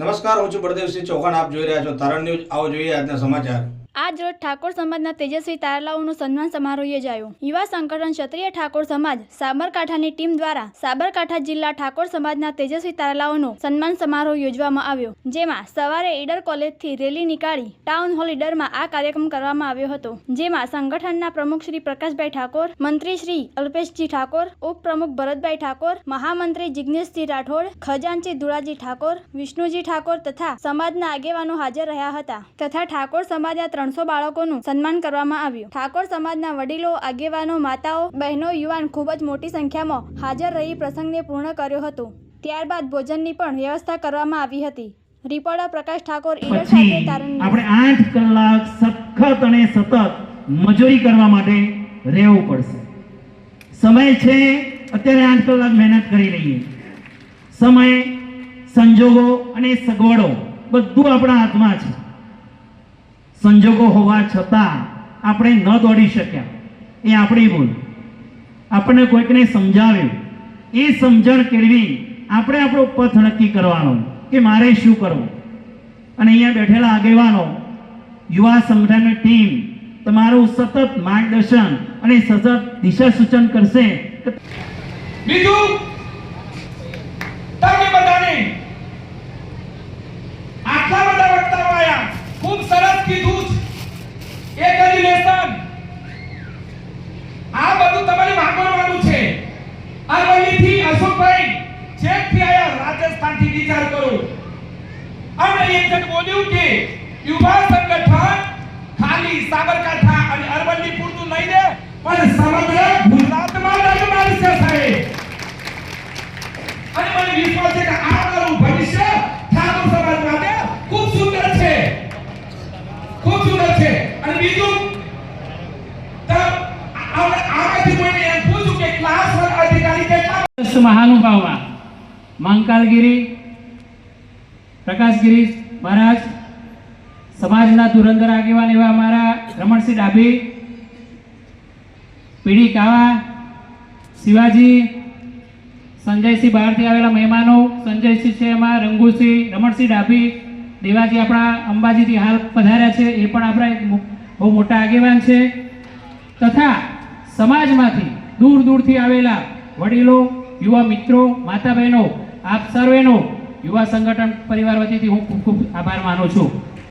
નમસ્કાર, હું છું બળદેવસિંહ ચૌહાણ. આપ જોઈ રહ્યા છો તારણ ન્યૂઝ. આવો જોઈએ આજના સમાચાર. આજ રોજ ઠાકોર સમાજના તેજસ્વી તારલાઓનું સન્માન સમારોહ યોજાયો. યુવા સંગઠન ક્ષત્રિય ઠાકોર સમાજ સાબરકાંઠાની ટીમ દ્વારા સાબરકાંઠા જિલ્લા ઠાકોર સમાજના તેજસ્વી તારલાઓનો સન્માન સમારોહ યોજવામાં આવ્યો, જેમાં સવારે ઈડર કોલેજથી રેલી નીકાળી ટાઉન હોલ ઈડરમાં આ કાર્યક્રમ કરવામાં આવ્યો હતો. જેમાં સંગઠનના પ્રમુખ શ્રી પ્રકાશભાઈ ઠાકોર, મંત્રી શ્રી અલ્પેશજી ઠાકોર, ઉપપ્રમુખ ભરતભાઈ ઠાકોર, મહામંત્રી જિજ્ઞેશજી રાઠોડ, ખજાનચી ધુળાજી ઠાકોર, વિષ્ણુજી ઠાકોર તથા સમાજના આગેવાનો હાજર રહ્યા હતા. તથા ઠાકોર સમાજના ત્રણસો બાળકોનું સન્માન કરવામાં આવ્યું. ઠાકોર સમાજના વડીલો આગેવાનો માતાઓ બહેનો યુવાન ખૂબ જ મોટી સંખ્યામાં હાજર રહી પ્રસંગને પૂર્ણ કર્યો હતો. ત્યારબાદ ભોજનની પણ વ્યવસ્થા કરવામાં આવી હતી. રિપોર્ટર પ્રકાશ ઠાકોર ઈડર સાથે તારણ આપણે આઠ કલાક સખત અને સતત મજૂરી કરવા માટે રહેવું પડશે. સમય છે અત્યારે આઠ કલાક મહેનત કરી લઈએ. સમય સંજોગો અને સગવડો બધું આપણા હાથમાં છે. સંજોગો હોવા છતાં આપણે ન દોડી શક્યા. એ આપણી ભૂલ. આપણને કોઈકને સમજાવ્યું. એ સમજણ કેળવી આપણે આપણો પથ નક્કી કરવાનો કે મારે શું કરવું. અને અહીંયા બેઠેલા આગેવાનો, યુવા સંગઠનની ટીમ તમારું સતત માર્ગદર્શન અને સતત દિશા સૂચન કરશે. બીજું તમને બધાને આટલા બધા વક્તાઓ આયા ખૂબ સરસ કીધું જ. એક જ લેસન આ બધું તમારે વાપરવાનું છે અરવલ્લીથી અશોકભાઈ જેટથી આયા રાજસ્થાનથી વિચાર કરો. અને એક બોલ્યું કે, યુવા સંગઠન ખાલી સાબરકાંઠા અને અરવલ્લી પૂરતું નહીં દે પણ સમગ્ર ગુજરાતમાં ડગમગશે સાહેબ. અને મને વિશ્વાસ છે કે આવનારું ભવિષ્ય ઠાકોર સમાજ માટે ખૂબ સુંદર છે. ખૂબ સુંદર છે. અને બીજું મહાનુભાવમાં, મંકાલગીરી પ્રકાશગીરી મહારાજ, સમાજના ધુરંધર આગેવાન એવા અમારા રમણસિંહ ડાભી, પીડી કાવા, શિવાજી, સંજયસિંહ બહારથી આવેલા મહેમાનો, સંજયસિંહ છે એમાં, રંગુસિંહ, રમણસિંહ ડાભી, દેવાજી આપણા અંબાજીથી હાલ પધાર્યા છે, એ પણ આપણા બહુ મોટા આગેવાન છે. તથા સમાજમાંથી દૂર દૂરથી આવેલા વડીલો, યુવા મિત્રો માતા બહેનો આપ સર્વેનો યુવા સંગઠન પરિવાર વતીથી હું ખૂબ ખૂબ આભાર માનું છું.